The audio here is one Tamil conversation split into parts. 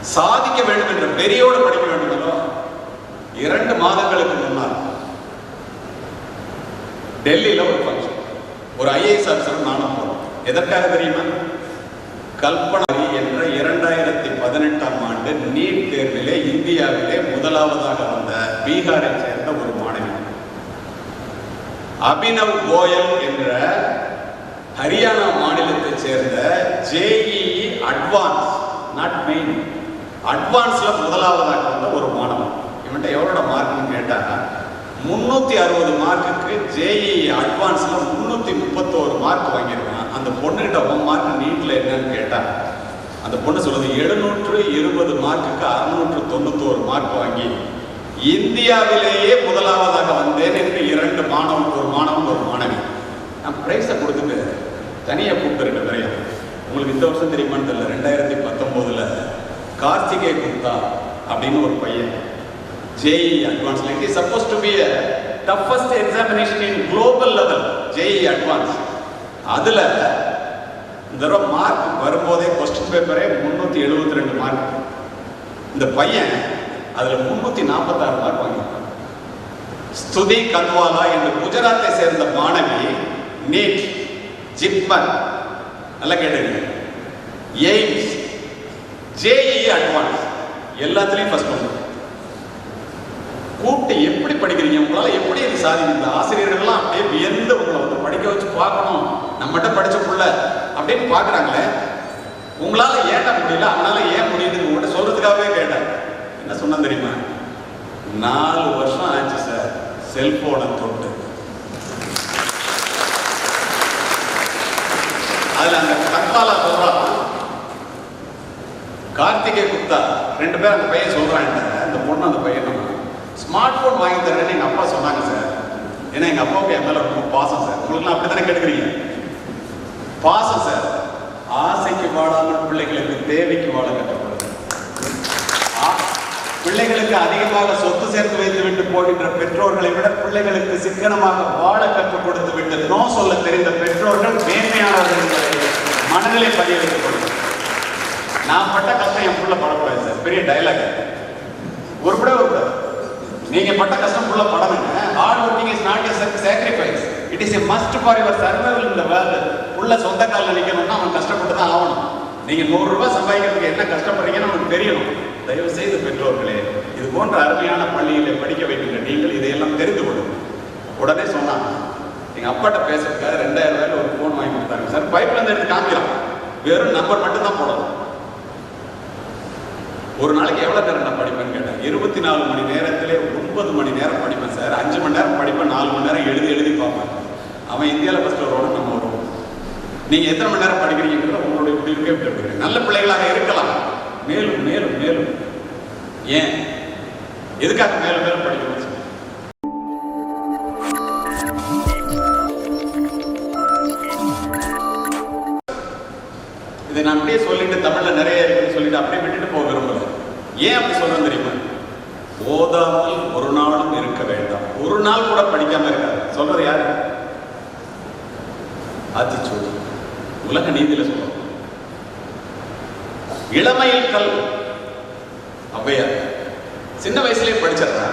சாதிக்க வேண்டும் என்ற வெறியோடு படிக்க வேண்டுமല്ലോ இரண்டு மாதங்களுக்கு முன்னால் டெல்லியில ஒரு ஃபங்க்ஷன் ஒரு ஐஏஎஸ் ஆஃபீஸர் நானும் போனோம். எதற்காக தெரியுமா? கல்பனாரி என்ற இரண்டாயிரத்தி பதினெட்டாம் ஆண்டு நீட் தேர்விலே இந்தியாவிலே முதலாவதாக வந்த பீகாரை சேர்ந்த ஒரு மாணவி. அபினவ் கோயல் என்ற ஹரியானா மாநிலத்தைச் சேர்ந்த ஜேஇஇ அட்வான்ஸ் நாட் மெயின் அட்வான்ஸ்ல முதலாவதாக வந்த ஒரு மாணவன். இவன்ட்ட எவ்வளோட மார்க்னு கேட்டா முன்னூத்தி அறுபது மார்க்குக்கு ஜேஇஇ அட்வான்ஸ்ல முன்னூத்தி முப்பத்தோரு மார்க் வாங்கியிருக்கான். அந்த பொண்ணுகிட்ட ஒன் மார்க் நீட்ல என்னன்னு கேட்டா அந்த பொண்ணு சொல்லுது எழுநூற்று இருபது மார்க்குக்கு அறுநூற்று தொண்ணூத்தோரு மார்க் வாங்கி இந்தியாவிலேயே முதலாவதாக வந்தேன் என்று இரண்டு மாணவன் ஒரு மாணவன் ஒரு மாணவி. நான் பிரைஸை கொடுத்துட்டு தனியாக கூப்பிட்டு ரெண்டு பேரையும் உங்களுக்கு இந்த வருஷம் தெரியுமான்னு தெரியல ரெண்டாயிரத்தி பத்தொம்போதுல கார்த்திகே குப்தா அப்படின்னு ஒரு பையன். JEE advance like is supposed to be a toughest examination in global level JEE advance அதில் இந்த தடவை மார்க் வரும்போதே கொஸ்டின் பேப்பரே முந்நூற்றி எழுபத்தி ரெண்டு மார்க் இந்த பையன் அதில் முந்நூற்றி நாற்பத்தாறு மார்க் வாங்கியிருக்கான். ஸ்துதி கன்வாலா என்ற குஜராத்தை சேர்ந்த மாணவி நீட் ஜிப்மர். நல்லா கேட்டுங்க எய்ம்ஸ் ஜேஇ அட்வான்ஸ் எல்லாத்துலேயும் ஃபஸ்ட் பண்ணுங்க கூப்பிட்டு எப்படி படிக்கிறீங்க? உங்களால் எப்படி இது சாதிக்கும் இந்த ஆசிரியர்கள்லாம் அப்படியே வியந்து உங்களை வந்து படிக்க வச்சு பார்க்கணும்? நம்மகிட்ட படித்த புள்ள அப்படின்னு பார்க்குறாங்களே உங்களால் ஏட்ட முடியல? அவனால ஏன் முடியுதுன்னு உங்கள்கிட்ட சொல்கிறதுக்காகவே கேட்டேன். என்ன சொன்ன தெரியுமா? நாலு வருஷம் ஆச்சு சார் செல்ஃபோனை தொட்டு. அதில் அந்த கற்பாலா சொல்கிறான் கார்த்திகே குப்தா ரெண்டு பேரும் அந்த பையன் சொல்றான் அந்த பொண்ணு அந்த பையனும் ஸ்மார்ட் ஃபோன் வாங்கி தரேன்னு எங்கள் அப்பா சொன்னாங்க சார். ஏன்னா எங்கள் அப்பாவுக்கு என் மேலே ரொம்ப பாசம் சார். உங்களுக்குலாம் அப்படித்தானே கேட்குறீங்க பாசம் சார். ஆசைக்கு வாழாமல் பிள்ளைகளுக்கு தேவைக்கு வாழ கட்டப்படுது ஆ- பிள்ளைகளுக்கு அதிகமாக சொத்து சேர்த்து வைத்து விட்டு போகின்ற பெற்றோர்களை விட பிள்ளைகளுக்கு சிக்கனமாக வாழ கற்றுக் கொடுத்து விட்டு நோ சொல்ல தெரிந்த பெற்றோர்கள் மேன்மையானவர்கள் மனநிலை பதிய வைத்துக் நான் பட்ட கஷ்டம் என் புள்ள படக்கூடாது சார். பெரிய டைலாக் ஒரு கூட ஒரு நீங்க பட்ட கஷ்டம் புள்ள படணுங்க hard working is not a sacrifice it is a must for your survival இந்த வேர்ல்டு புள்ள சொந்த காலில் நிற்கணும்னா அவன் கஷ்டப்பட்டு தான் ஆகணும். நீங்க நூறு ரூபாய் சம்பாதிக்கிறதுக்கு என்ன கஷ்டப்படுறீங்கன்னு அவனுக்கு தெரியணும். தயவு செய்து பெற்றோர்களே இது போன்ற அருமையான பள்ளியிலே படிக்க வைக்கின்ற நீங்கள் இதையெல்லாம் தெரிந்து கொள்ளுங்கள் உடனே சொன்னான் எங்க அப்பாட்ட பேசுறதுக்காக ரெண்டாயிரம் ரூபாயில ஒரு ஃபோன் வாங்கி கொடுத்தாங்க. சார் பைப்ல இருந்து எடுத்து காமிக்கலாம். வெறும் நம்பர் மட்டும் தான் போடணும். ஒரு நாளைக்கு எவ்வளோ நேரம் நான் படிப்பேன்னு கேட்டேன்? இருபத்தி நாலு மணி நேரத்திலே ஒன்பது மணி நேரம் படிப்பேன் சார். அஞ்சு மணி நேரம் படிப்பேன் நாலு மணி நேரம் எழுதி எழுதி பார்ப்பேன். அவன் இந்தியாவில் ஃபர்ஸ்ட் உடனே நம்ம வருவோம். நீங்கள் எத்தனை மணி நேரம் படிக்கிறீங்கிறத உங்களுடைய முடிவுக்கே இப்படி நல்ல பிள்ளைகளாக இருக்கலாம். மேலும் மேலும் மேலும். ஏன்? எதுக்காக மேலும் மேலும்? இதை நான் அப்படியே சொல்லிட்டு தமிழ்ல நிறைய இருக்குன்னு சொல்லிட்டு அப்படியே விட்டுட்டு போக விரும்பல. ஏன் அப்படி சொல்றேன் தெரியுமா? ஓதாமல் ஒரு நாளும் இருக்க வேண்டாம். ஒரு நாள் கூட படிக்காம இருக்காது. சொல்றது யாரு? ஆத்திச்சூடி உலக நீதியில சொல்றோம். இளமையில் கல் ஔவையார். சின்ன வயசுலயே படிச்சிடுறா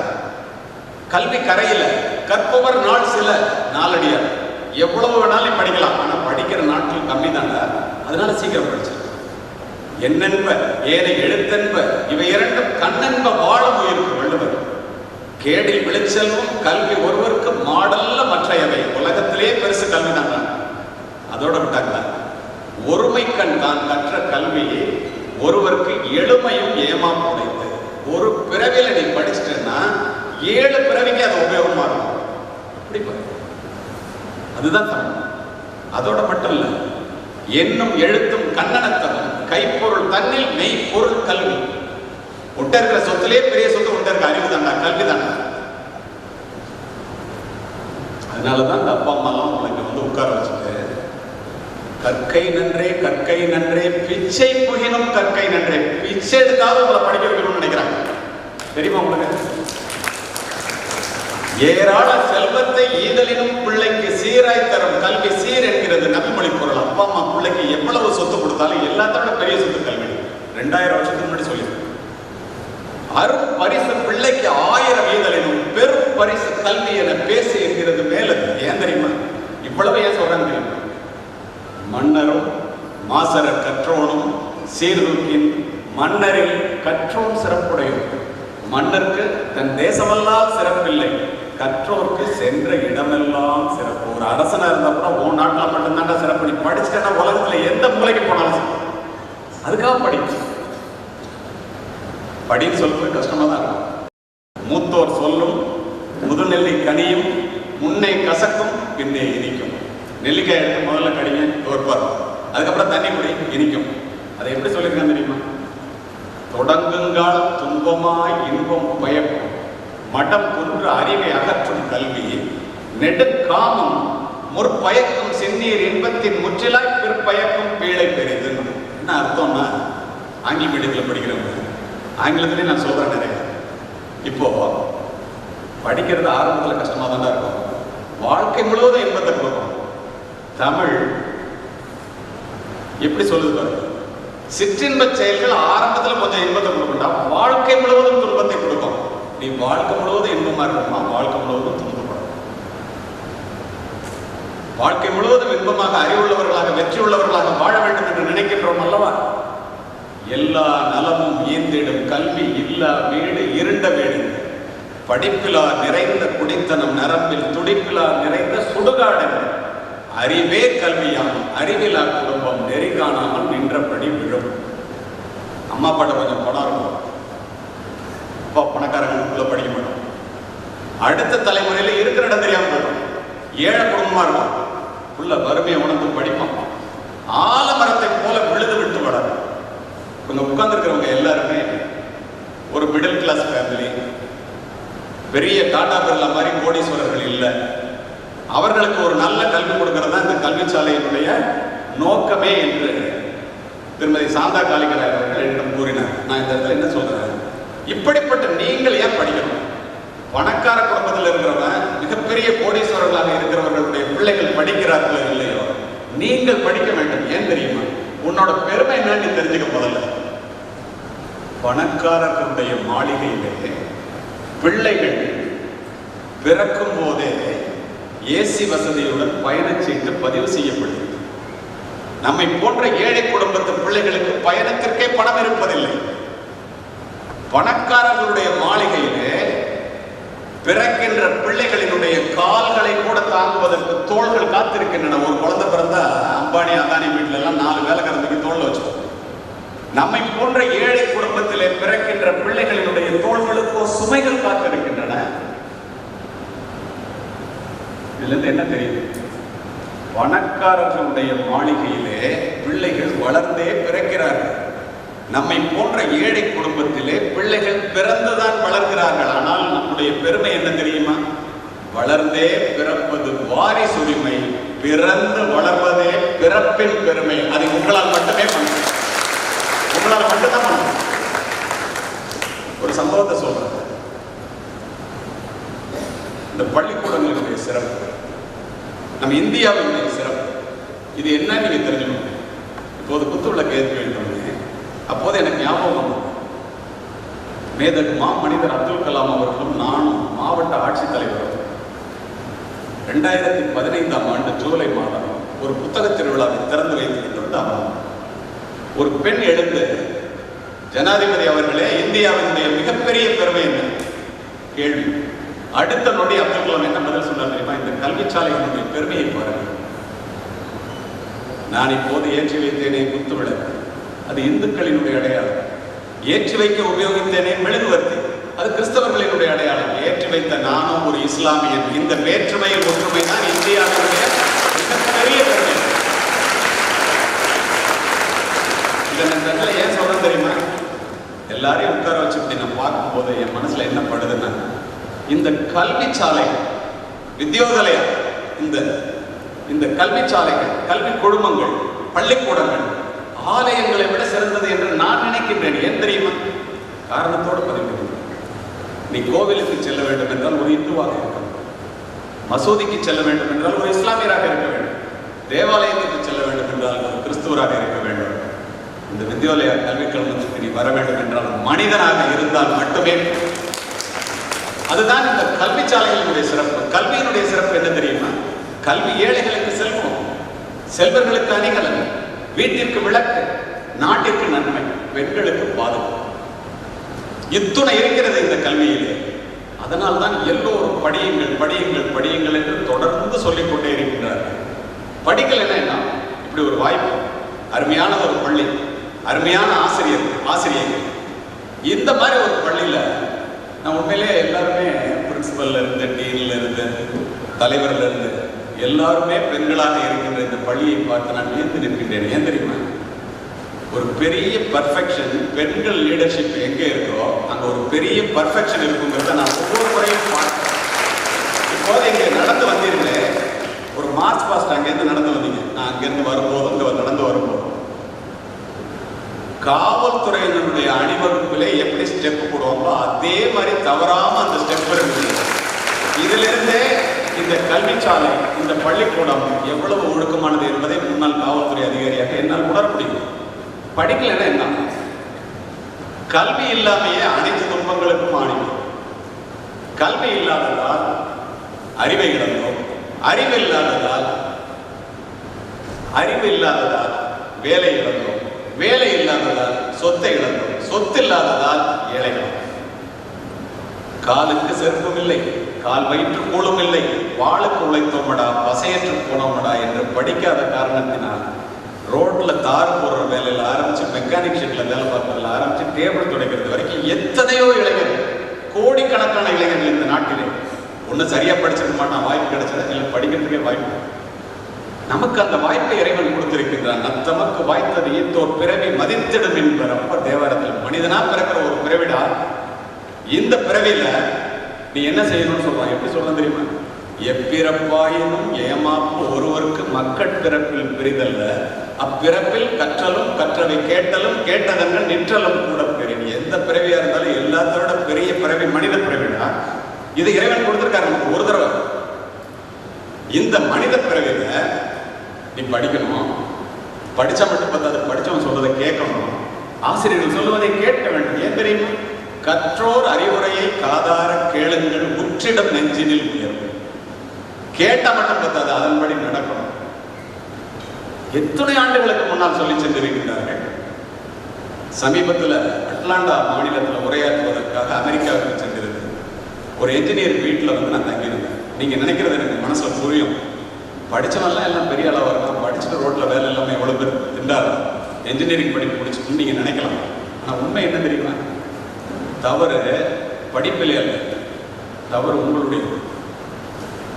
கல்வி கரையில கற்பவர் நாள் சில நாளடியார். எவ்வளவு வேணாலும் படிக்கலாம். ஆனா படிக்கிற நாட்கள் கம்மி அதனால சீக்கிரம் படிச்சிருக்க என்னென்ப ஏனை எழுத்தென்ப இவை இரண்டும் கண்ணென்ப வாழும் உயிருக்கு வள்ளுவர். கேடில் விளைச்செல்வம் கல்வி ஒருவருக்கு மாடல்ல மற்றையவை உலகத்திலே பெருசு கல்வி தான். அதோட விட்டாங்களா? ஒருமை கண் தான் கற்ற கல்வியை ஒருவருக்கு எளிமையும் ஏமாம் உடைத்து ஒரு பிறவில நீ படிச்சிட்டேன்னா ஏழு பிறவிக்கு அது உபயோகமா இருக்கும். அப்படி அதுதான் தமிழ் அதோட மட்டும் இல்லை என்னும் எழுத்தும் கண்ணனத்தவன் கைப்பொருள் தன்னில் மெய்ப்பொருள் கல்வி. உட்ட இருக்கிற சொத்திலே பெரிய சொத்து உட்ட இருக்க அறிவு தாண்டா கல்வி தாண்டா அதனாலதான் இந்த அப்பா அம்மா எல்லாம் உங்களை வந்து உட்கார வச்சுட்டு கற்கை நன்றே கற்கை நன்றே பிச்சை புகினும் கற்கை நன்றே. பிச்சை எடுக்காத உங்களை படிக்க வைக்கணும்னு நினைக்கிறாங்க. தெரியுமா உங்களுக்கு? ஏராள செல்வத்தை ஈதலினும் பிள்ளைக்கு சீராய் தரும் கல்வி சீர் என்கிறது நபிமொழி பொருள் அப்பா அம்மா பிள்ளைக்கு எவ்வளவு சொத்து கொடுத்தாலும் எல்லாத்தோட பெரிய சொத்து கல்வி ரெண்டாயிரம் வருஷத்துக்கு முன்னாடி சொல்லி அரும் பரிசு பிள்ளைக்கு ஆயிரம் ஈதலினும் பெரும் பரிசு கல்வி என பேசி இருக்கிறது மேலது. ஏன் தெரியுமா? இவ்வளவு ஏன் சொல்றாங்க தெரியுமா? மன்னரும் மாசர கற்றோனும் சீர்தூக்கின் மன்னரில் கற்றோன் சிறப்புடையும் மன்னருக்கு தன் தேசமெல்லாம் சிறப்பில்லை. கற்றோருக்கு சென்ற இடமெல்லாம் சிறப்பு. ஒரு அரசனா இருந்தா ஓ நாட்டில் மட்டும்தாண்டா சிறப்பு. நீ படிச்சுட்டா உலகத்துல எந்த மூலைக்கு போனாலும் அதுக்காக படி படின்னு சொல்றது கஷ்டமா தான் இருக்கும். மூத்தோர் சொல்லும் முதுநெல்லி கனியும் முன்னே கசக்கும் பின்னே இனிக்கும். நெல்லிக்காய் எடுத்து முதல்ல கடிங்க தோற்பார் அதுக்கப்புறம் தண்ணி குடி இனிக்கும். அதை எப்படி சொல்லியிருக்காங்க தெரியுமா? தொடங்குங்கால் துன்பமாய் இன்பம் பயக்கும். மடம் குன்று அறிவை அகற்றும் கல்வி நெடுக்காமம் முற்பயக்கும் செந்நீர் இன்பத்தின் முற்றிலாய் பிற்பயக்கும் பீழை பெரிது. என்ன அர்த்தம்னா ஆங்கில மீடியத்தில் படிக்கிறவங்க ஆங்கிலத்திலே நான் சொல்கிறேன் நிறைய. இப்போ படிக்கிறது ஆரம்பத்தில் கஷ்டமாக தான் இருக்கும். வாழ்க்கை முழுவதும் இன்பத்தை கொடுக்கும். தமிழ் எப்படி சொல்லுது பாருங்க சிற்றின்ப செயல்கள் ஆரம்பத்தில் கொஞ்சம் இன்பத்தை கொடுக்கும்டா. வாழ்க்கை முழுவதும் துன்பத்தை கொடுக்கும். நீ வாழ்க்கை முழுவதும் இன்பமாக இருக்கணுமா? வாழ்க்கை முழுவதும் துன்பப்படும் வாழ்க்கை முழுவதும் இன்பமாக அறிவுள்ளவர்களாக வெற்றி உள்ளவர்களாக வாழ வேண்டும் என்று நினைக்கின்றோம் அல்லவா? எல்லா நலமும் ஈந்திடும் கல்வி இல்லா வீடு இருண்ட வீடு. படிப்பிலா நிறைந்த குடித்தனம் நரம்பில் துடிப்பிலா நிறைந்த சுடுகாடு. அறிவே கல்வியாகும். அறிவிலா குடும்பம் நெறி காணாமல் நின்றபடி விழும். அம்மா பாட்ட கொஞ்சம் பணம் இருக்கும் அப்பா அடுத்த தலைமுறையில் இருக்கிற இடம் தெரியாம போயிடும். ஏழை குடும்பமா இருக்கும். உள்ள வறுமையை உணர்ந்து படிப்பான். ஆலமரத்தை போல விழுது விட்டு வளரும். கொஞ்சம் உட்கார்ந்துருக்கிறவங்க எல்லாருமே ஒரு மிடில் கிளாஸ் ஃபேமிலி பெரிய டாடா பிர்லா மாதிரி கோடீஸ்வரர்கள் இல்லை. அவர்களுக்கு ஒரு நல்ல கல்வி கொடுக்கறது தான் இந்த கல்விச்சாலையினுடைய நோக்கமே என்று திருமதி சாந்தா காளிகராய் அவர்கள் என்னிடம் கூறினார். நான் இந்த இடத்துல என்ன சொல்றேன்? இப்படிப்பட்ட நீங்கள் ஏன் படிக்கணும்? பணக்கார குடும்பத்தில் இருக்கிறவன் மிகப்பெரிய கோடீஸ்வரர்களாக இருக்கிறவர்களுடைய பிள்ளைகள் படிக்கிறார்களோ இல்லையோ நீங்கள் படிக்க வேண்டும். ஏன் தெரியுமா? உன்னோட பெருமை என்னன்னு நீ தெரிஞ்சுக்க முதல்ல. பணக்காரர்களுடைய மாளிகையிலே பிள்ளைகள் பிறக்கும் போதே ஏசி வசதியுடன் பயணச்சீட்டு பதிவு செய்யப்படுகிறது. நம்மை போன்ற ஏழை குடும்பத்து பிள்ளைகளுக்கு பயணத்திற்கே பணம் இருப்பதில்லை. பணக்காரர்களுடைய மாளிகை பிறக்கின்ற பிள்ளைகளினுடைய கால்களை கூட தாங்குவதற்கு தோள்கள் காத்திருக்கின்றன. ஒரு குழந்தை பிறந்தா அம்பானி அதானி வீட்டுல எல்லாம் நாலு வேலைக்காரத்துக்கு தோல் வச்சுக்கோ. நம்மை போன்ற ஏழை குடும்பத்திலே பிறக்கின்ற பிள்ளைகளினுடைய தோள்களுக்கோ சுமைகள் காத்திருக்கின்றன. இதுல இருந்து என்ன தெரியுது? பணக்காரர்களுடைய மாளிகையிலே பிள்ளைகள் வளர்ந்தே பிறக்கிறார்கள். நம்மை போன்ற ஏழை குடும்பத்திலே பிள்ளைகள் பிறந்துதான் வளர்கிறார்கள். ஆனால் நம்முடைய பெருமை என்ன தெரியுமா? வளர்ந்தே பிறப்பது வாரிசு உரிமை பிறந்து வளர்வதே பிறப்பின் பெருமை. அதை உங்களால் மட்டுமே பண்ண உங்களால் மட்டும்தான் பண்ண ஒரு சம்பவத்தை சொல்றேன். இந்த பள்ளிக்கூடங்களுடைய சிறப்பு. நம்ம இந்தியாவினுடைய சிறப்பு. இது என்னன்னு நீங்க தெரிஞ்சுக்கணும். இப்போது குத்துள்ள கேள்வி அப்போது எனக்கு ஞாபகம் வந்தது. மேதகு மா மனிதர் அப்துல் கலாம் அவர்களும் நானும் மாவட்ட ஆட்சித்தலைவரும். ரெண்டாயிரத்தி பதினைந்தாம் ஆண்டு ஜூலை மாதம் ஒரு புத்தக திருவிழாவை திறந்து வைத்திருக்கிறது ஒரு பெண் எழுந்து ஜனாதிபதி அவர்களே இந்தியாவினுடைய மிகப்பெரிய பெருமை என்ன? கேள்வி. அடுத்த நொடி அப்துல் கலாம் என்ன பதில் சொன்னார் தெரியுமா? இந்த கல்விச்சாலையினுடைய பெருமையை பாருங்கள். நான் இப்போது ஏற்றி வைத்தேனே குத்து விளக்கு அது இந்துக்களினுடைய அடையாளம். ஏற்றி வைக்க உபயோகித்தேனே மெழுகுவர்த்தி. அது கிறிஸ்தவர்களினுடைய அடையாளம். ஏற்றி வைத்த நானும் ஒரு இஸ்லாமியன். இந்த வேற்றுமையில் ஒற்றுமை தான் இந்தியாவினுடைய மிகப்பெரிய பெருமை. இதை இந்த ஏன் சொல்றேன் தெரியுமா? எல்லாரையும் உட்கார வச்சு இப்படி நான் பார்க்கும்போது என் மனசுல என்ன படுதுன்னா இந்த கல்வி சாலை வித்யோதலயா? இந்த இந்த கல்வி சாலைகள் கல்வி குழுமங்கள் பள்ளிக்கூடங்கள் ஆலயங்களை விட சிறந்தது என்று நான் நினைக்கின்றேன். ஏன் தெரியுமா? காரணத்தோடு பதிவு நீ கோவிலுக்கு செல்ல வேண்டும் என்றால் ஒரு இந்துவாக இருக்க மசூதிக்கு செல்ல வேண்டும் என்றால் ஒரு இஸ்லாமியராக இருக்க வேண்டும். தேவாலயத்துக்கு செல்ல வேண்டும் என்றால் ஒரு கிறிஸ்துவராக இருக்க வேண்டும். இந்த வித்யாலயா கல்விக் கழகத்துக்கு நீ வர வேண்டும் என்றால் மனிதனாக இருந்தால் மட்டுமே. அதுதான் இந்த கல்வி சாலைகளினுடைய சிறப்பு. கல்வியினுடைய சிறப்பு என்ன தெரியுமா? கல்வி ஏழைகளுக்கு செல்வம். செல்வர்களுக்கு அணிகலன். வீட்டிற்கு விளக்கு நாட்டிற்கு நன்மை பெண்களுக்கு பாதுகாப்பு. இத்துணை இருக்கிறது இந்த கல்வியிலே. அதனால் தான் எல்லோரும் படியுங்கள் படியுங்கள் படியுங்கள் என்று தொடர்ந்து சொல்லிக் கொண்டே இருக்கின்றார்கள். படிக்கலைன்னா என்ன இப்படி ஒரு வாய்ப்பு. அருமையான ஒரு பள்ளி. அருமையான ஆசிரியர் ஆசிரியர்கள் இந்த மாதிரி ஒரு பள்ளியில் நான் உண்மையிலே எல்லாருமே பிரின்சிபல்ல இருந்து டீன்ல இருந்து தலைவர்ல இருந்து எல்லாருமே பெண்களாக இருக்கின்ற இந்த பள்ளியை பார்த்து நான் வியந்து நிற்கின்றேன். ஏன் தெரியுமா? ஒரு பெரிய பர்ஃபெக்ஷன் பெண்கள் லீடர்ஷிப் எங்க இருக்கோ அங்க ஒரு பெரிய பர்ஃபெக்ஷன் இருக்குங்கிறத நான் ஒவ்வொரு முறையும் பார்க்கிறேன். இப்போது இங்க நடந்து வந்திருந்தேன் ஒரு மார்ச் பாஸ்ட் அங்கேருந்து நடந்து வந்தீங்க. நான் அங்கேருந்து வரும்போது இங்கே நடந்து வரும்போது. காவல்துறையினருடைய அணிவகுப்பிலே எப்படி ஸ்டெப் போடுவாங்களோ அதே மாதிரி தவறாமல் அந்த ஸ்டெப் இருக்குது இதிலிருந்தே இந்த கல்விச்சாலை இந்த பள்ளிக்கூடம் எவ்வளவு ஒழுக்கமானது என்பதை முன்னாள் காவல்துறை அதிகாரியாக என்னால் உணர முடியும். படிக்கலைன்னா என்ன? கல்வி இல்லாமையே அனைத்து துன்பங்களுக்கும் ஆணிவு. கல்வி இல்லாததால் அறிவை இழந்தோம். அறிவு இல்லாததால் அறிவு இல்லாததால் வேலை இழந்தோம். வேலை இல்லாததால் சொத்தை இழந்தோம். சொத்து இல்லாததால் ஏழைகள். காலுக்கு செருப்பும் இல்லை. கால் வயிற்று கூழும் இல்லை. வாழுக்கு உழைத்தோமடா பசையற்று போனோமடா என்று படிக்காத காரணத்தினால் ரோட்ல தார் போடுற வேலையில் ஆரம்பிச்சு மெக்கானிக் ஷெட்ல வேலை பார்க்கறதுல ஆரம்பிச்சு டேபிள் துடைக்கிறது வரைக்கும் எத்தனையோ இளைஞர்கள் கோடிக்கணக்கான இளைஞர்கள் இந்த நாட்டிலே. ஒன்று சரியா படிச்சிருக்க மாட்டான் வாய்ப்பு கிடைச்சது? இல்லை படிக்கிறதுக்கே வாய்ப்பு நமக்கு அந்த வாய்ப்பை இறைவன் கொடுத்திருக்கின்றான். நத்தமக்கு வாய்த்தது ஈத்தோர் பிறவி மதித்திடும் என்பர். அப்ப தேவாரத்தில் மனிதனா பிறக்கிற ஒரு பிறவிடா? இந்த பிறவியில நீ என்ன செய்யணும்னு சொல்றான்? எப்படி சொல்ல தெரியுமா? எப்பிறப்பாயினும் ஏமாப்பு ஒருவருக்கு மக்கட் பிறப்பில் பிரிதல்ல. அப்பிறப்பில் கற்றலும் கற்றவை கேட்டலும் கேட்டதங்கள் நிற்றலும் கூட பெரிய. எந்த பிறவியா இருந்தாலும் எல்லாத்தோட பெரிய பிறவி மனித பிறவினா இது இறைவன் கொடுத்துருக்காரு நமக்கு ஒரு தடவை. இந்த மனித பிறவியில நீ படிக்கணும். படிச்சா மட்டும் பத்தாது படிச்சவன் சொல்றதை கேட்கணும். ஆசிரியர்கள் சொல்லுவதை கேட்க வேண்டும் ஏன் தெரியுமா? கற்றோர் அறிவுரையை காதார கேளுங்கள் முற்றிடம் நெஞ்சினில் உயர்வு. கேட்டா மட்டும் பத்தாது அதன்படி நடக்கணும். எத்தனை ஆண்டுகளுக்கு முன்னால் சொல்லி சென்றிருக்கிறார்கள் சமீபத்தில் அட்லாண்டா மாநிலத்தில் உரையாற்றுவதற்காக அமெரிக்காவுக்கு சென்றிருந்தேன். ஒரு என்ஜினியர் வீட்டில் வந்து நான் தங்கியிருந்தேன். நீங்க நினைக்கிறது எனக்கு மனசில் புரியும். படிச்சவன்லாம் எல்லாம் பெரிய அளவாக இருக்கான். படிச்சுட்டு ரோட்ல வேலை இல்லாமல் எவ்வளவு பேர் திண்டாரு என்ஜினியரிங் படிப்பு முடிச்சுட்டு நீங்க நினைக்கலாம். ஆனால் உண்மை என்ன தெரியுமா? தவறு படிப்பிலே அல்ல. தவறு உங்களுடைய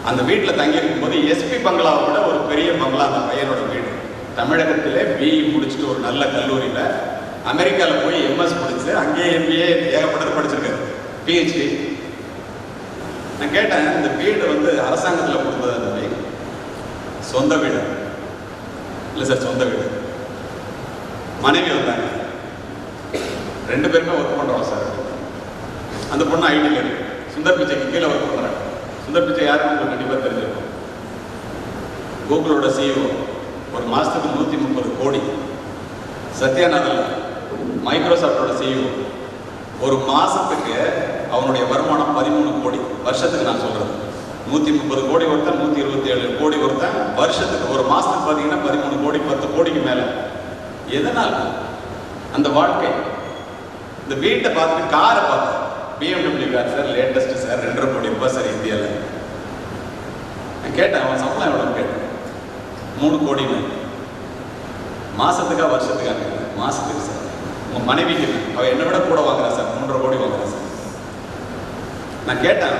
அந்த வீட்டில் தங்கியிருக்கும் போது எஸ்பி பங்களாவை விட ஒரு பெரிய பங்களா அந்த பையனோட வீடு. தமிழகத்திலே பிஇ முடிச்சுட்டு ஒரு நல்ல கல்லூரியில் அமெரிக்காவில் போய் எம்எஸ் முடிச்சு அங்கேயே எம்பிஏ ஏகப்பட்டது படிச்சிருக்காரு. பிஹெச்டி நான் கேட்டேன் இந்த வீடு வந்து அரசாங்கத்தில் கொடுத்தது அந்த வீடு சொந்த வீடு. இல்லை சார் சொந்த வீடு. மனைவி வந்தாங்க. ரெண்டு பேருமே ஒர்க் பண்ணுறோம் சார் அந்த பொண்ணு ஐடியில் இருக்கு. சுந்தர் பிச்சைக்கு கீழே ஒர்க் பண்ணுறாங்க சுந்தர் பிச்சை யாருன்னு உங்களுக்கு கண்டிப்பாக தெரிஞ்சிருக்கும். கூகுளோட சிஇஓ ஒரு மாதத்துக்கு நூற்றி முப்பது கோடி. சத்யாநாதன் மைக்ரோசாஃப்டோட சிஇஓ ஒரு மாதத்துக்கு அவனுடைய வருமானம் பதிமூணு கோடி. வருஷத்துக்கு நான் சொல்கிறது நூற்றி முப்பது கோடி ஒருத்தன் நூற்றி இருபத்தி ஏழு கோடி ஒருத்தன். வருஷத்துக்கு ஒரு மாதத்துக்கு பார்த்தீங்கன்னா பதிமூணு கோடி பத்து கோடிக்கு மேலே. எதனால்? அந்த வாழ்க்கை. இந்த வீட்டை பார்த்துட்டு காரை பார்த்து. BMW car sir latest sir ரெண்டரை கோடி ரூபாய் சார் இந்தியாவில் நான் கேட்டேன் அவன் சம்பளம் எவ்வளோ கேட்டேன். மூணு கோடின்னு மாசத்துக்கா வருஷத்துக்கா மாசத்துக்கு சார் உங்கள் மனைவிக்கு அவள் என்னை விட கூட வாங்குறா சார் மூன்றரை கோடி வாங்குறா சார் நான் கேட்டேன்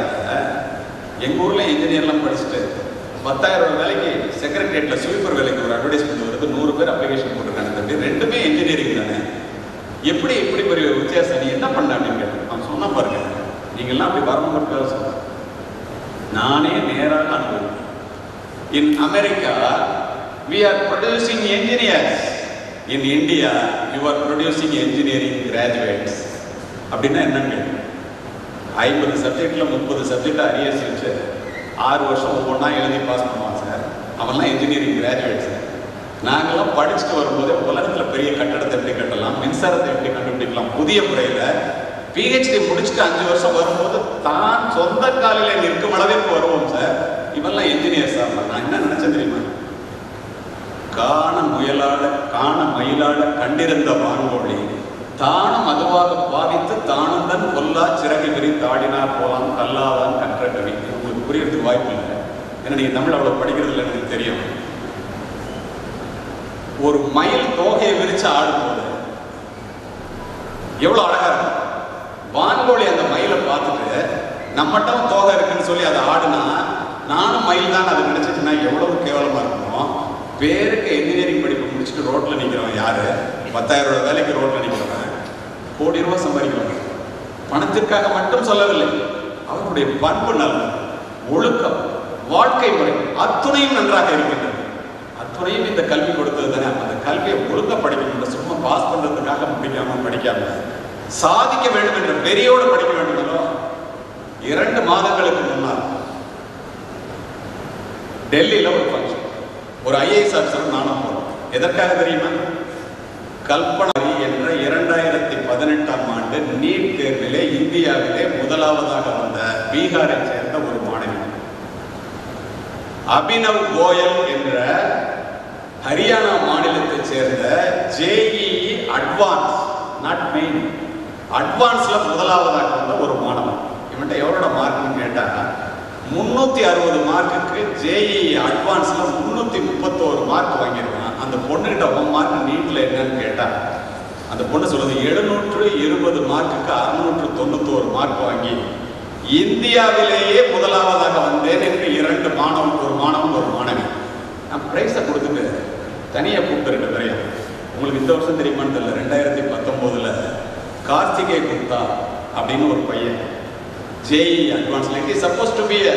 எங்கள் ஊரில் இன்ஜினியர்லாம் படிச்சுட்டு பத்தாயிரம் ரூபாய் வேலைக்கு செக்ரட்டரியேட்டில் ஸ்வீப்பர் வேலைக்கு ஒரு அட்வர்டைஸ்மெண்ட் வருது. நூறு பேர் அப்ளிகேஷன் போட்டிருக்காங்க தம்பி. ரெண்டுமே இன்ஜினியரிங் தானே. எப்படி இப்படி பெரிய வித்தியாசம்? நீ என்ன பண்ண அப்படின்னு கேட்டேன். அவன் சொன்ன பாருங்க. நீங்கள்லாம் அப்படி வரணுங்கிறதுக்காக சொல்றேன் நானே நேராக அனுபவம் in America we are producing engineers in India you are producing engineering graduates அப்படின்னா என்னங்க ஐம்பது சப்ஜெக்டில் முப்பது சப்ஜெக்ட் அரியர்ஸ் வச்சு ஆறு வருஷம் ஒவ்வொன்றா எழுதி பாஸ் பண்ணுவான் சார். அவன்லாம் இன்ஜினியரிங் கிராஜுவேட் சார் நாங்கெல்லாம் படிச்சுட்டு வரும்போதே உலகத்துல பெரிய கட்டடத்தை எப்படி கட்டலாம் மின்சாரத்தை எப்படி கண்டுபிடிக்கலாம் புதிய முறையில பிஹெச்டி முடிச்சுட்டு அஞ்சு வருஷம் வரும்போது தான் சொந்த காலையில் நிற்கும் அளவிற்கு வருவோம் சார் இவெல்லாம் என்ஜினியர் சார் நான் என்ன நினைச்சேன் தெரியுமா? காண முயலாட காண மயிலாட கண்டிருந்த வான்கோழி தானும் அதுவாக பாவித்து தானும் தன் கொல்லா சிறகு விரி தாடினார் போலாம் கல்லாதான் கற்ற கவி உங்களுக்கு புரியறதுக்கு வாய்ப்பு இல்லை. ஏன்னா நீங்கள் தமிழ் அவ்வளவு படிக்கிறது எனக்கு தெரியும். ஒரு மயில் தோகையை விரிச்சு ஆடும்போது எவ்வளவு அழகா இருக்கும். வான்கோழி அந்த மயிலை பார்த்துட்டு நம்மட்டும் தோகை இருக்குன்னு சொல்லி அதை ஆடுனா நானும் மயில் தான் அதை நினைச்சிச்சுன்னா எவ்வளவு கேவலமா இருக்கும்? பேருக்கு இன்ஜினியரிங் படிப்பு முடிச்சுட்டு ரோட்ல நிற்கிறவன் யாரு? பத்தாயிரம் ரூபாய் வேலைக்கு ரோட்ல நிக்கிறவன். கோடி ரூபாய் சம்பாதிக்கிறவன். பணத்திற்காக மட்டும் சொல்லவில்லை. அவருடைய பண்பு நல்ல ஒழுக்கம் வாழ்க்கை முறை அத்துணையும் நன்றாக இருக்கின்றது துறையும் இந்த கல்வி கொடுத்தது தானே? அந்த கல்வியை ஒழுங்கா படிக்கணும் சும்மா பாஸ் பண்றதுக்காக படிக்காம படிக்காம. சாதிக்க வேண்டும் என்ற பெரியோடு படிக்க வேண்டுமோ இரண்டு மாதங்களுக்கு முன்னால் டெல்லியில ஒரு ஃபங்க்ஷன் ஒரு ஐஏஎஸ் ஆஃபீஸர் நானும் போனோம். எதற்காக தெரியுமா? கல்பனா என்ற இரண்டாயிரத்தி பதினெட்டாம் ஆண்டு நீட் தேர்விலே இந்தியாவிலே முதலாவதாக வந்த பீகாரை சேர்ந்த ஒரு மாணவி. அபினவ் கோயல் என்ற ஹரியானா மாநிலத்தை சேர்ந்த ஜேஇஇ அட்வான்ஸ் நாட் மெயின் அட்வான்ஸ்ல முதலாவதாக வந்த ஒரு மாணவன். இவன்ட்ட எவரோட மார்க்னு கேட்டா முன்னூத்தி அறுபது மார்க்குக்கு ஜேஇஇ அட்வான்ஸ்ல முன்னூத்தி முப்பத்தோரு மார்க் வாங்கியிருக்கான். அந்த பொண்ணுகிட்ட உன் மார்க் நீட்ல என்னன்னு கேட்டா அந்த பொண்ணு சொல்லுது எழுநூற்று இருபது மார்க்குக்கு அறுநூற்று தொண்ணூத்தோரு மார்க் வாங்கி இந்தியாவிலேயே முதலாவதாக வந்தேன் என்று இரண்டு மாணவன் ஒரு மாணவன் ஒரு மாணவி. நான் பிரைஸை கொடுத்துட்டு தனியாக கூப்பிட்டு ரெண்டு பேரையும் உங்களுக்கு இந்த வருஷம் தெரியுமான்னு தெரியல. ரெண்டாயிரத்தி பத்தொம்போதில் கார்த்திகே குப்தா அப்படின்னு ஒரு பையன் JEE advance it is supposed to be a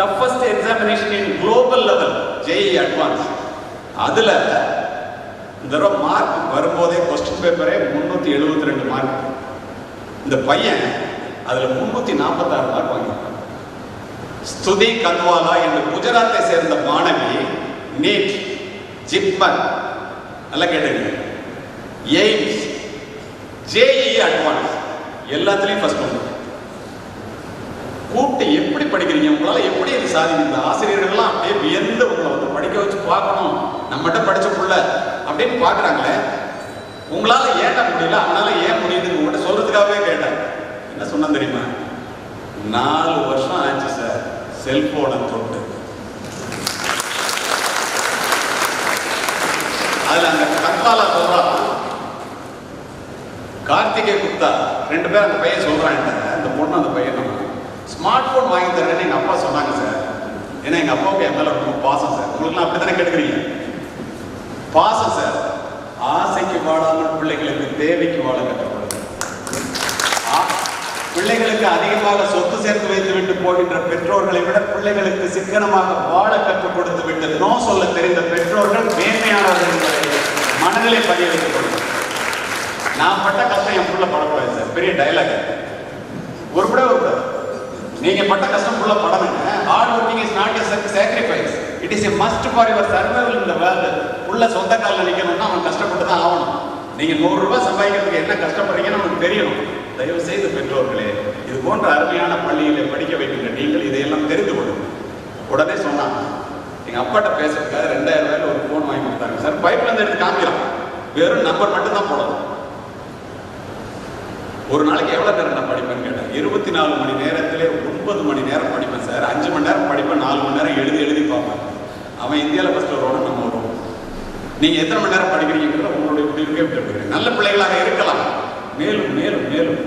toughest examination in global level JEE advance அதில் இந்த தடவை மார்க் வரும்போதே கொஸ்டின் பேப்பரே முந்நூற்றி எழுபத்தி ரெண்டு மார்க் இந்த பையன் அதில் முந்நூற்றி நாற்பத்தாறு மார்க் வாங்கியிருக்கான். ஸ்துதி கன்வாலா என்ற குஜராத்தை சேர்ந்த மாணவி நீட் ஜிப்மர் நல்லா கேட்டுங்க எய்ம்ஸ். ஜேஇ அட்வான்ஸ் எல்லாத்துலேயும் ஃபர்ஸ்ட் ஒன்று கூப்பிட்டு எப்படி படிக்கிறீங்க? உங்களால் எப்படி இது சாதிக்கும் இந்த ஆசிரியர்கள்லாம் அப்படியே வியந்து உங்களை வந்து படிக்க வச்சு பார்க்கணும்? நம்மகிட்ட படித்த புள்ள அப்படின்னு பார்க்கறாங்களே உங்களால் ஏட்ட முடியல? அதனால ஏன் முடியுதுன்னு உங்கள்கிட்ட சொல்கிறதுக்காகவே கேட்டேன். என்ன சொன்னேன் தெரியுமா? நாலு வருஷம் ஆச்சு சார் செல்ஃபோனை தொட்டு. அதுல அந்த கத்தாலா சொல்றான் கார்த்திகே குப்தா ரெண்டு பேரும் அந்த பையன் சொல்றான் அந்த பொண்ணு அந்த பையன் ஸ்மார்ட் போன் வாங்கி தரேன்னு எங்க அப்பா சொன்னாங்க சார் ஏன்னா எங்க அப்பாவுக்கு என் மேல ரொம்ப பாசம் சார் உங்களுக்குலாம் அப்படி தானே கேட்டுக்கிறீங்க? பாசம் சார் ஆசைக்கு வாழாமல் பிள்ளைகளுக்கு தேவைக்கு வாழ கட்டணும் பிள்ளைகளுக்கு அதிகமாக சொத்து சேர்த்து வைத்து விட்டு போகின்ற பெற்றோர்களை விட பிள்ளைகளுக்கு சிக்கனமாக வாழ கற்றுக் கொடுத்து விட்டு நோ சொல்ல தெரிந்த பெற்றோர்கள் மேன்மையானவர்கள் என்பதை மனதிலே பதிய வைத்துக் நான் பட்ட கஷ்டம் என் புள்ள படக்கூடாது சார். பெரிய டைலாக் ஒரு கூட ஒரு நீங்க பட்ட கஷ்டம் புள்ள படணுங்க hard working is not a sacrifice it is a must for your survival இந்த வேர்ல்டு புள்ள சொந்த காலில் நிற்கணும்னா அவன் கஷ்டப்பட்டு தான் ஆகணும். நீங்க நூறு ரூபாய் சம்பாதிக்கிறதுக்கு என்ன கஷ்டப்படுறீங்கன்னு அவனுக்கு தெரியணும். தயவு செய்து பெற்றோர்களே இது போன்ற அருமையான பள்ளியிலே படிக்க வைக்கின்ற நீங்கள் இதையெல்லாம் தெரிந்து கொள்ளுங்கள். உடனே சொன்னாங்க எங்க அப்பாட்ட பேசுறதுக்காக ரெண்டாயிரம் ரூபாயில ஒரு ஃபோன் வாங்கி கொடுத்தாங்க. சார் பைப்ல இருந்து எடுத்து காமிக்கலாம் வெறும் நம்பர் மட்டும் தான் போடணும். ஒரு நாளைக்கு எவ்வளவு நேரம் நான் படிப்பேன்னு கேட்டேன். இருபத்தி நாலு மணி நேரத்திலே ஒன்பது மணி நேரம் படிப்பேன் சார். அஞ்சு மணி நேரம் படிப்பேன் நாலு மணி நேரம் எழுதி எழுதி பார்ப்பேன். அவன் இந்தியாவில் ஃபர்ஸ்ட் வருவான நம்ம வருவோம். நீங்கள் எத்தனை மணி நேரம் படிக்கிறீங்கிறத உங்களுடைய முடிவுக்கே விட்டுருக்கிறேன். நல்ல பிள்ளைகளாக இருக்கலாம். மேலும் மேலும் மேலும்.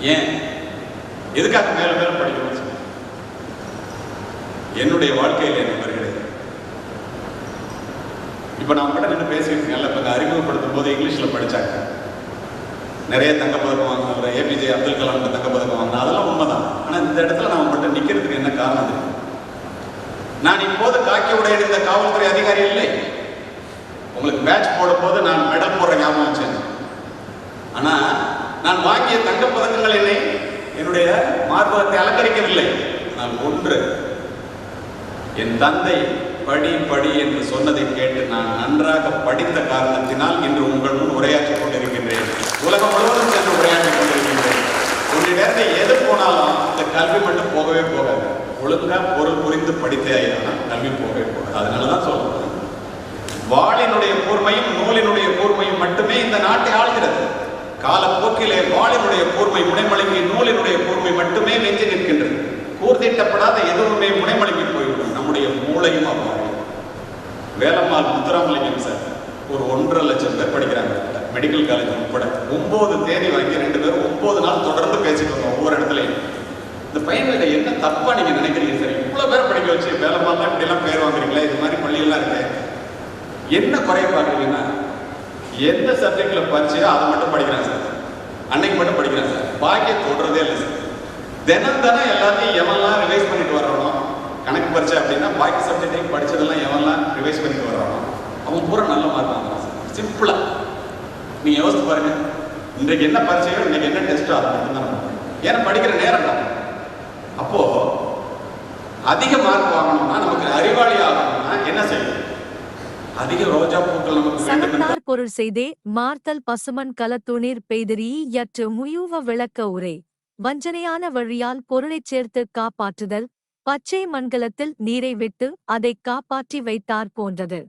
ஏன்? எதுக்காக மேலும் மேலும் படிக்கணும் என்னுடைய வாழ்க்கையில் நண்பர்களே இப்போ நான் உங்கள்கிட்ட நின்று பேசிட்டு இல்லை இப்போ அறிமுகப்படுத்தும் போது இங்கிலீஷில் படித்தாங்க நிறைய தங்கப்பதக்கம் வாங்கினவர் ஏபிஜே அப்துல் கலாம் தங்கப்பதக்கம் வாங்கினா. அதெல்லாம் உண்மைதான். ஆனால் இந்த இடத்துல நான் உங்கள்கிட்ட நிற்கிறதுக்கு என்ன காரணம் தெரியும்? நான் இப்போது காக்கி உடை இருந்த காவல்துறை அதிகாரி இல்லை. உங்களுக்கு பேட்ச் போடும் போது நான் மெடல் போடுற ஞாபகம் வச்சேன் ஆனா நான் வாங்கிய தங்க பதக்கங்கள் என்னை என்னுடைய மார்பகத்தை அலங்கரிக்கவில்லை. நான் ஒன்று என் தந்தை படி படி என்று சொன்னதை கேட்டு நான் நன்றாக படித்த காரணத்தினால் இன்று உங்கள் முன் உரையாற்றிக் கொண்டிருக்கின்றேன். உலகம் முழுவதும் சென்று உரையாற்றிக் கொண்டிருக்கின்றேன். உன்னை நேரத்தை எது போனாலும் இந்த கல்வி மட்டும் போகவே போகாது. ஒழுங்கா பொருள் புரிந்து படித்தே ஆயிடும்னா கல்வி போகவே போகாது. அதனால தான் சொல்றேன். வாளினுடைய கூர்மையும் நூலினுடைய கூர்மையும் மட்டுமே இந்த நாட்டை ஆள்கிறது. காலப்போக்கிலே வாளினுடைய கூர்மை முனைமழுங்கி நூலினுடைய கூர்மை மட்டுமே வெஞ்சி நிற்கின்றது. கூர்திட்டப்படாத எதுவுமே முனைமழுங்கி போய்விடும். நம்முடைய மூளையும் அவ்வாறு. வேலம்மாள் முத்துராமலிங்கம் சார் ஒரு ஒன்றரை லட்சம் பேர் படிக்கிறாங்க. மெடிக்கல் காலேஜ் உட்பட ஒன்பது தேதி வாங்கி ரெண்டு பேரும் ஒன்பது நாள் தொடர்ந்து பேசிட்டு வந்தோம் ஒவ்வொரு இடத்துலையும். இந்த பையன்கிட்ட என்ன தப்பா நீங்க நினைக்கிறீங்க சார்? இவ்வளவு பேர் படிக்க வச்சு வேலம்மாள்லாம் இப்படி எல்லாம் பேர் வாங்குறீங்களா? இது மாதிரி பள்ளியெல்லாம் இருக்கு. என்ன குறைய பார்க்குறீங்கன்னா எந்த சப்ஜெக்ட்ல பரிச்சையோ அதை மட்டும் படிக்கிறாங்க சார்? அன்னைக்கு மட்டும் படிக்கிறாங்க சார். பாக்கிய தொடுறதே இல்லை சார். தினம் தினம் எல்லாத்தையும் எவன்லாம் ரிவைஸ் பண்ணிட்டு வர்றானோ கணக்கு பரிச்சை அப்படின்னா பாக்கி சப்ஜெக்டையும் படிச்சதெல்லாம் எவன்லாம் ரிவைஸ் பண்ணிட்டு வர்றானோ அவன் பூரா நல்ல மார்க் வாங்குறான் சார். சிம்பிளா நீங்க யோசித்து பாருங்க. இன்றைக்கு என்ன பரிச்சையோ இன்றைக்கு என்ன டெஸ்ட்டோ அதை மட்டும் தான் ஏன்னா படிக்கிற நேரம் தான். அப்போ அதிக மார்க் வாங்கணும்னா நமக்கு அறிவாளி ஆகணும்னா என்ன செய்யணும்? அதிக ரோஜா பூக்கள் நமக்கு வேண்டும் என்றால் சலத்தார் பொருள் செய்தே மார்த்தல் பசுமன் கலத்துணீர் பெய்திரி யற்று முயூவ விளக்க உரை. வஞ்சனையான வழியால் பொருளைச் சேர்த்து காப்பாற்றுதல் பச்சை மண்கலத்தில் நீரை விட்டு அதைக் காப்பாற்றி வைத்தார் போன்றது.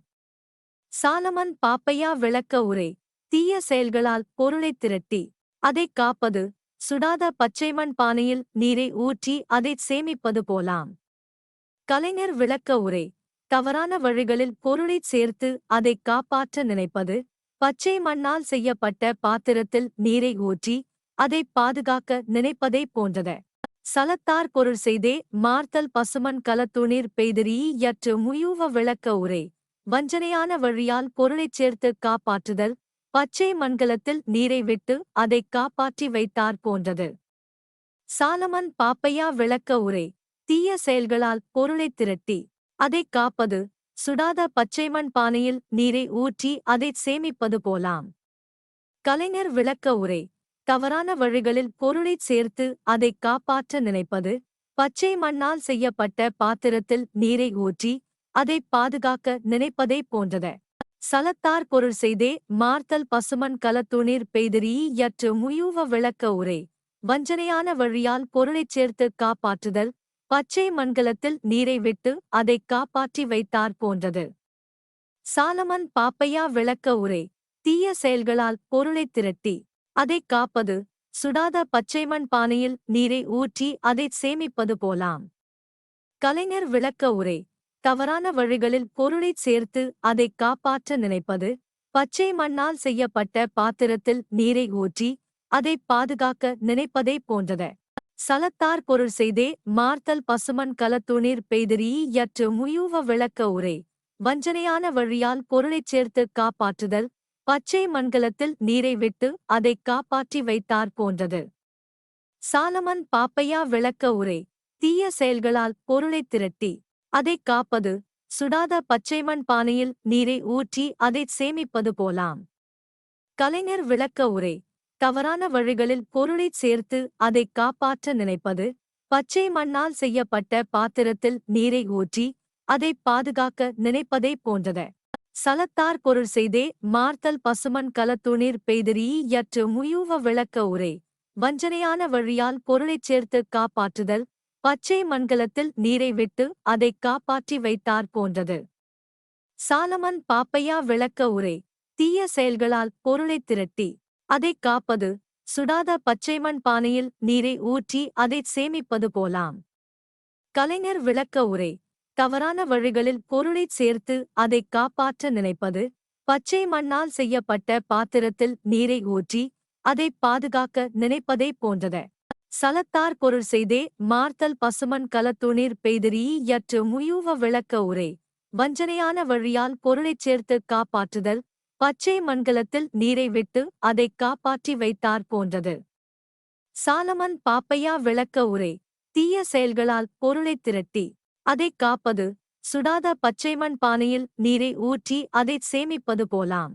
சாலமன் பாப்பையா விளக்க உரை. தீய செயல்களால் பொருளைத் திரட்டி அதைக் காப்பது சுடாத பச்சைமண் பானையில் நீரை ஊற்றி அதைச் சேமிப்பது போலாம். கலைஞர் விளக்க உரை. தவறான வழிகளில் பொருளைச் சேர்த்து அதைக் காப்பாற்ற நினைப்பது பச்சை மண்ணால் செய்யப்பட்ட பாத்திரத்தில் நீரை ஊற்றி அதைப் பாதுகாக்க நினைப்பதை போன்றது. சலத்தார் பொருள் செய்தே மார்த்தல் பசுமன் கலத்துணீர் பெய்திரி யற்று முயூவ விளக்க உரை. வஞ்சனையான வழியால் பொருளைச் சேர்த்து காப்பாற்றுதல் பச்சை மண்கலத்தில் நீரை விட்டு அதைக் காப்பாற்றி வைத்தார் போன்றது. சாலமன் பாப்பையா விளக்க உரை. தீய செயல்களால் பொருளைத் திரட்டி அதைக் காப்பது. சுடாத பச்சைமண் பானையில் நீரை ஊற்றி அதைச் சேமிப்பது போலாம். கலைஞர் விளக்க உரை. தவறான வழிகளில் பொருளைச் சேர்த்து அதைக் காப்பாற்ற நினைப்பது. பச்சை மண்ணால் செய்யப்பட்ட பாத்திரத்தில் நீரை ஊற்றி அதைப் பாதுகாக்க நினைப்பதை போன்றத. சலத்தார் பொருள் செய்தே மார்த்தல் பசுமன் கலத்துணீர் பெய்திரி யற்று முயூவ விளக்க உரை. வஞ்சனையான வழியால் பொருளைச் சேர்த்து காப்பாற்றுதல். பச்சை மண்கலத்தில் நீரை விட்டு அதைக் காப்பாற்றி வைத்தார் போன்றது. சாலமன் பாப்பையா விளக்க உரை தீய செயல்களால் பொருளைத் திரட்டி அதைக் காப்பது சுடாத பச்சைமண் பானையில் நீரை ஊற்றி அதைச் சேமிப்பது போலாம். கலைஞர் விளக்க உரை தவறான வழிகளில் பொருளைச் சேர்த்து அதைக் காப்பாற்ற நினைப்பது பச்சை மண்ணால் செய்யப்பட்ட பாத்திரத்தில் நீரை ஊற்றி அதைப் பாதுகாக்க நினைப்பதை போன்றத. சலத்தார் பொருள் செய்தே மார்த்தல் பசுமன் கலத்துணீர் பெய்திரி யற்று முயூவ விளக்க உரை. வஞ்சனையான வழியால் பொருளைச் சேர்த்து காப்பாற்றுதல் பச்சை மண்கலத்தில் நீரை விட்டு அதைக் காப்பாற்றி வைத்தார் போன்றது. சாலமன் பாப்பையா விளக்க உரை. தீய செயல்களால் பொருளைத் திரட்டி அதைக் காப்பது சுடாத பச்சைமண் பானையில் நீரை ஊற்றி அதைச் சேமிப்பது போலாம். கலைஞர் விளக்க உரை. தவறான வழிகளில் பொருளைச் சேர்த்து அதைக் காப்பாற்ற நினைப்பது பச்சை மண்ணால் செய்யப்பட்ட பாத்திரத்தில் நீரை ஊற்றி அதைப் பாதுகாக்க நினைப்பதை போன்றது. சலத்தார் பொருள் செய்தே மார்த்தல் பசுமன் கலத்துணீர் பெய்திரி யற்று முயூவ விளக்க உரை. வஞ்சனையான வழியால் பொருளைச் சேர்த்து காப்பாற்றுதல் பச்சை மண்கலத்தில் நீரை விட்டு அதைக் காப்பாற்றி வைத்தார் போன்றது. சாலமன் பாப்பையா விளக்க உரை. தீய செயல்களால் பொருளைத் திரட்டி அதைக் காப்பது. சுடாத பச்சைமண் பானையில் நீரை ஊற்றி அதைச் சேமிப்பது போலாம். கலைஞர் விளக்க உரை. தவறான வழிகளில் பொருளைச் சேர்த்து அதைக் காப்பாற்ற நினைப்பது. பச்சை மண்ணால் செய்யப்பட்ட பாத்திரத்தில் நீரை ஊற்றி அதைப் பாதுகாக்க நினைப்பதை போன்றத. சலத்தார் பொருள் செய்தே மார்த்தல் பசுமன் கலத்துணீர் பெய்திரி யற்று முயூவ விளக்க உரை. வஞ்சனையான வழியால் பொருளைச் சேர்த்து காப்பாற்றுதல். பச்சை மண்கலத்தில் நீரை விட்டு அதைக் காப்பாற்றி வைத்தார் போன்றது. சாலமன் பாப்பையா விளக்க உரை தீய செயல்களால் பொருளைத் திரட்டி அதைக் காப்பது சுடாத பச்சைமண் பானையில் நீரை ஊற்றி அதைச் சேமிப்பது போலாம்.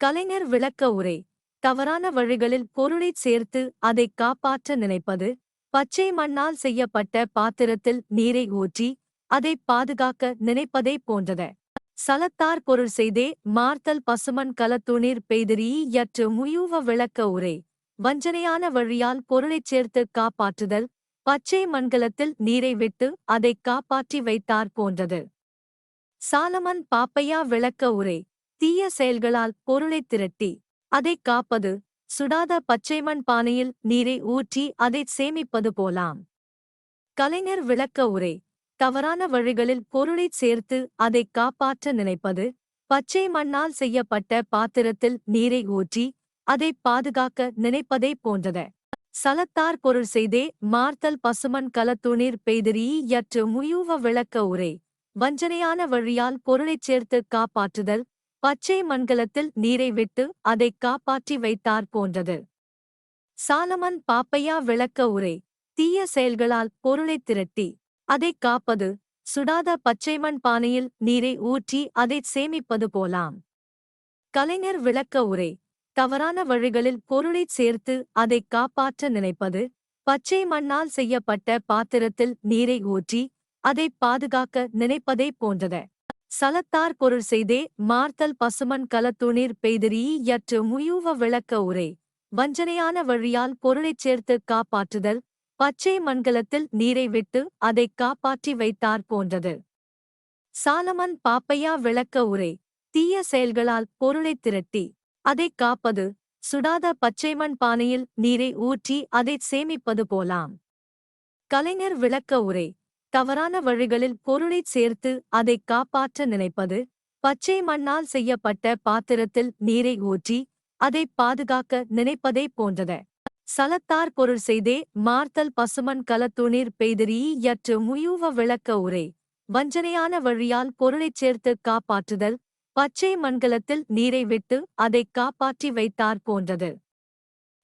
கலைஞர் விளக்க உரை தவறான வழிகளில் பொருளைச் சேர்த்து அதைக் காப்பாற்ற நினைப்பது பச்சை மண்ணால் செய்யப்பட்ட பாத்திரத்தில் நீரை ஊற்றி அதை பாதுகாக்க நினைப்பதை போன்றது. சலத்தார் பொருள் செய்தே மார்த்தல் பசுமன் கலத்துணீர் பெய்திரி யற்று முயூவ விளக்க உரை. வஞ்சனையான வழியால் பொருளைச் சேர்த்து காப்பாற்றுதல் பச்சை மண்கலத்தில் நீரை விட்டு அதை காப்பாற்றி வைத்தார் போன்றது. சாலமன் பாப்பையா விளக்க உரை. தீய செயல்களால் பொருளைத் திரட்டி அதைக் காப்பது சுடாத பச்சைமண் பானையில் நீரை ஊற்றி அதைச் சேமிப்பது போலாம். கலைஞர் விளக்க உரை. தவறான வழிகளில் பொருளைச் சேர்த்து அதைக் காப்பாற்ற நினைப்பது பச்சை மண்ணால் செய்யப்பட்ட பாத்திரத்தில் நீரை ஊற்றி அதைப் பாதுகாக்க நினைப்பதை போன்றது. சலத்தார் பொருள் செய்தே மார்த்தல் பசுமன் கலத்துணீர் பெய்திரி யற்று முயூவ விளக்க உரை. வஞ்சனையான வழியால் பொருளைச் சேர்த்து காப்பாற்றுதல் பச்சை மண்கலத்தில் நீரை விட்டு அதைக் காப்பாற்றி வைத்தார் போன்றது. சாலமன் பாப்பையா விளக்க உரை. தீய செயல்களால் பொருளைத் திரட்டி அதைக் காப்பது. சுடாத பச்சைமண் பானையில் நீரை ஊற்றி அதைச் சேமிப்பது போலாம். கலைஞர் விளக்க உரை. தவறான வழிகளில் பொருளைச் சேர்த்து அதைக் காப்பாற்ற நினைப்பது. பச்சை மண்ணால் செய்யப்பட்ட பாத்திரத்தில் நீரை ஊற்றி அதைப் பாதுகாக்க நினைப்பதை போன்றது. சலத்தார் பொருள் செய்தே மார்த்தல் பசுமன் கலத்துணீர் பெய்திரி யற்று முயூவ விளக்க உரை. வஞ்சனையான வழியால் பொருளைச் சேர்த்து காப்பாற்றுதல். பச்சை மண்கலத்தில் நீரை விட்டு அதைக் காப்பாற்றி வைத்தார் போன்றது. சாலமன் பாப்பையா விளக்க உரை தீய செயல்களால் பொருளைத் திரட்டி அதைக் காப்பது சுடாத பச்சைமண் பானையில் நீரை ஊற்றி அதைச் சேமிப்பது போலாம். கலைஞர் விளக்க உரை தவறான வழிகளில் பொருளைச் சேர்த்து அதைக் காப்பாற்ற நினைப்பது பச்சை மண்ணால் செய்யப்பட்ட பாத்திரத்தில் நீரை ஊற்றி அதைப் பாதுகாக்க நினைப்பதை போன்றது. சலத்தார் பொருள் செய்தே மார்த்தல் பசுமன் கலத்துணீர் பெய்திரி யற்று முயூவ விளக்க உரை. வஞ்சனையான வழியால் பொருளைச் சேர்த்து காப்பாற்றுதல் பச்சை மண்கலத்தில் நீரை விட்டு அதைக் காப்பாற்றி வைத்தார் போன்றது.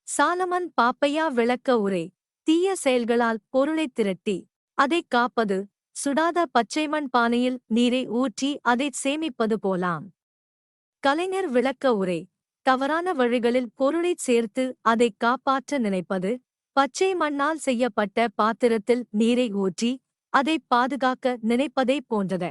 சாலமன் பாப்பையா விளக்க உரை. தீய செயல்களால் பொருளைத் திரட்டி அதைக் காப்பது சுடாத பச்சைமண் பானையில் நீரை ஊற்றி அதைச் சேமிப்பது போலாம். கலைஞர் விளக்க உரை. தவறான வழிகளில் பொருளைச் சேர்த்து அதைக் காப்பாற்ற நினைப்பது பச்சை மண்ணால் செய்யப்பட்ட பாத்திரத்தில் நீரை ஊற்றி அதைப் பாதுகாக்க நினைப்பதை போன்றது.